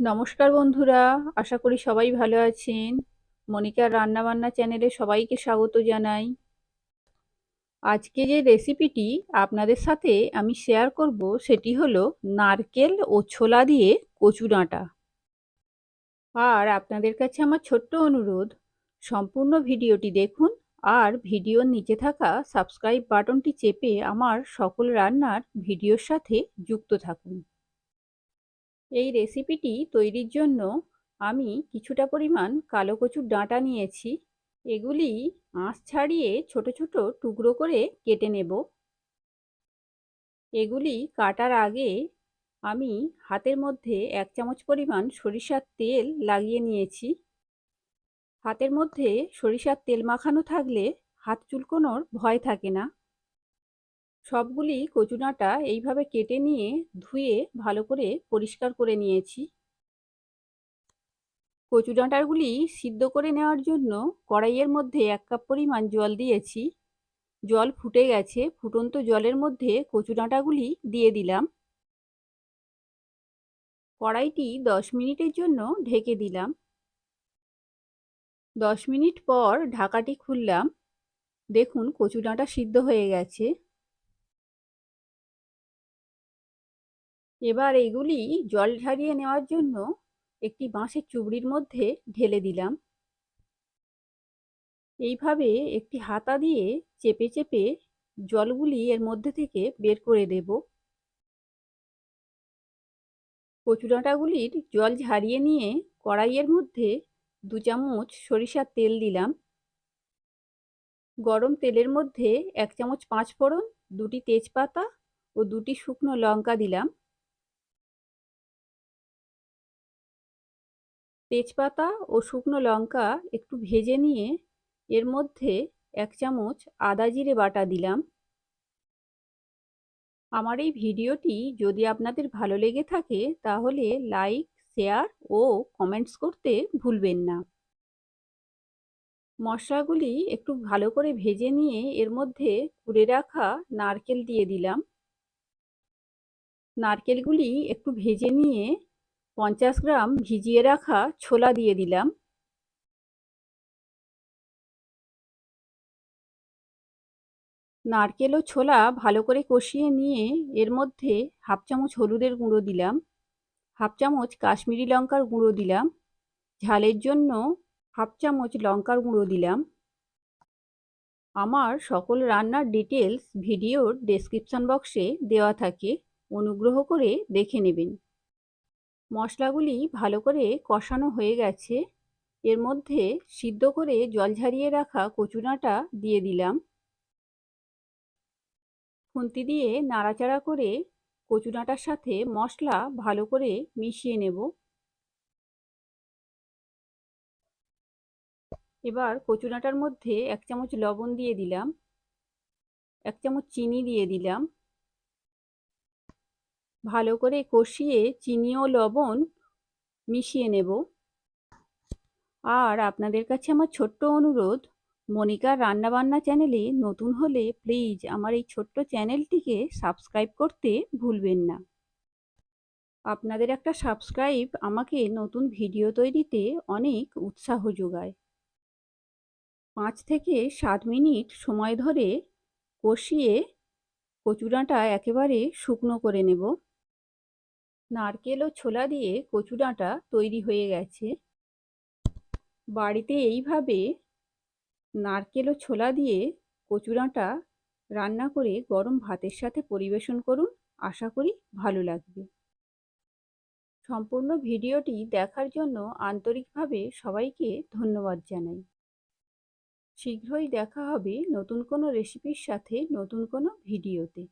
নমস্কার বন্ধুরা, আশা করি সবাই ভালো আছেন। মনিকার রান্নাবান্না চ্যানেলে সবাইকে স্বাগত জানাই। আজকে যে রেসিপিটি আপনাদের সাথে আমি শেয়ার করব সেটি হলো নারকেল ও ছোলা দিয়ে কচু ডাঁটা। আর আপনাদের কাছে আমার ছোট্ট অনুরোধ, সম্পূর্ণ ভিডিওটি দেখুন আর ভিডিওর নিচে থাকা সাবস্ক্রাইব বাটনটি চেপে আমার সকল রান্নার ভিডিওর সাথে যুক্ত থাকুন। এই রেসিপিটি তৈরির জন্য আমি কিছুটা পরিমাণ কালো কচুর ডাঁটা নিয়েছি। এগুলি আঁশ ছাড়িয়ে ছোট ছোট টুকরো করে কেটে নেব। এগুলি কাটার আগে আমি হাতের মধ্যে এক চামচ পরিমাণ সরিষার তেল লাগিয়ে নিয়েছি। হাতের মধ্যে সরিষার তেল মাখানো থাকলে হাত চুলকোনোর ভয় থাকে না। সবগুলি কচু ডাঁটা এইভাবে কেটে নিয়ে ধুয়ে ভালো করে পরিষ্কার করে নিয়েছি। কচু ডাঁটাগুলি সিদ্ধ করে নেওয়ার জন্য কড়াইয়ের মধ্যে এক কাপ পরিমাণ জল দিয়েছি। জল ফুটে গেছে, ফুটন্ত জলের মধ্যে কচু ডাঁটাগুলি দিয়ে দিলাম। কড়াইটি দশ মিনিটের জন্য ঢেকে দিলাম। দশ মিনিট পর ঢাকাটি খুললাম। দেখুন কচু ডাঁটা সিদ্ধ হয়ে গেছে। এবার এগুলি জল ঝারিয়ে নেওয়ার জন্য একটি বাঁশের চুবড়ির মধ্যে ঢেলে দিলাম। এইভাবে একটি হাতা দিয়ে চেপে চেপে জলগুলি এর মধ্যে থেকে বের করে দেব। কচুডাঁটাগুলির জল ঝারিয়ে নিয়ে কড়াইয়ের মধ্যে দু চামচ সরিষার তেল দিলাম। গরম তেলের মধ্যে এক চামচ পাঁচ ফোড়ন দুটি তেজপাতা ও দুটি শুকনো লঙ্কা দিলাম। তেজপাতা ও শুকনো লঙ্কা একটু ভেজে নিয়ে এর মধ্যে এক চামচ আদা জিরে বাটা দিলাম। আমার এই ভিডিওটি যদি আপনাদের ভালো লেগে থাকে তাহলে লাইক, শেয়ার ও কমেন্টস করতে ভুলবেন না। মশলাগুলি একটু ভালো করে ভেজে নিয়ে এর মধ্যে কুড়ে রাখা নারকেল দিয়ে দিলাম। নারকেলগুলি একটু ভেজে নিয়ে পঞ্চাশ গ্রাম ভিজিয়ে রাখা ছোলা দিয়ে দিলাম। নারকেল ও ছোলা ভালো করে কষিয়ে নিয়ে এর মধ্যে হাফ চামচ হলুদের গুঁড়ো দিলাম, হাফ চামচ কাশ্মীরি লঙ্কার গুঁড়ো দিলাম, ঝালের জন্য হাফ চামচ লঙ্কার গুঁড়ো দিলাম। আমার সকল রান্নার ডিটেলস ভিডিওর ডেসক্রিপশন বক্সে দেওয়া থাকে, অনুগ্রহ করে দেখে নেবেন। মশলাগুলি ভালো করে কষানো হয়ে গেছে। এর মধ্যে সিদ্ধ করে জল ঝারিয়ে রাখা কচুনাটা দিয়ে দিলাম। খুন্তি দিয়ে নাড়াচাড়া করে কচুনাটার সাথে মশলা ভালো করে মিশিয়ে নেব। এবার কচুনাটার মধ্যে এক চামচ লবণ দিয়ে দিলাম। এক চামচ চিনি দিয়ে দিলাম। ভালো করে কষিয়ে চিনি ও লবণ মিশিয়ে নেব। আর আপনাদের কাছে আমার ছোট্ট অনুরোধ, মনিকার রান্নাবান্না চ্যানেলে নতুন হলে প্লিজ আমার এই ছোট্ট চ্যানেলটিকে সাবস্ক্রাইব করতে ভুলবেন না। আপনাদের একটা সাবস্ক্রাইব আমাকে নতুন ভিডিও তৈরিতে অনেক উৎসাহ যোগায়। পাঁচ থেকে সাত মিনিট সময় ধরে কষিয়ে কচুডাঁটা একেবারে শুকনো করে নেব। নারকেল ও ছোলা দিয়ে কচু ডাঁটা তৈরি হয়ে গেছে। বাড়িতে এইভাবে নারকেল ও ছোলা দিয়ে কচু ডাঁটা রান্না করে গরম ভাতের সাথে পরিবেশন করুন, আশা করি ভালো লাগবে। সম্পূর্ণ ভিডিওটি দেখার জন্য আন্তরিকভাবে সবাইকে ধন্যবাদ জানাই। শীঘ্রই দেখা হবে নতুন কোনো রেসিপির সাথে নতুন কোনো ভিডিওতে।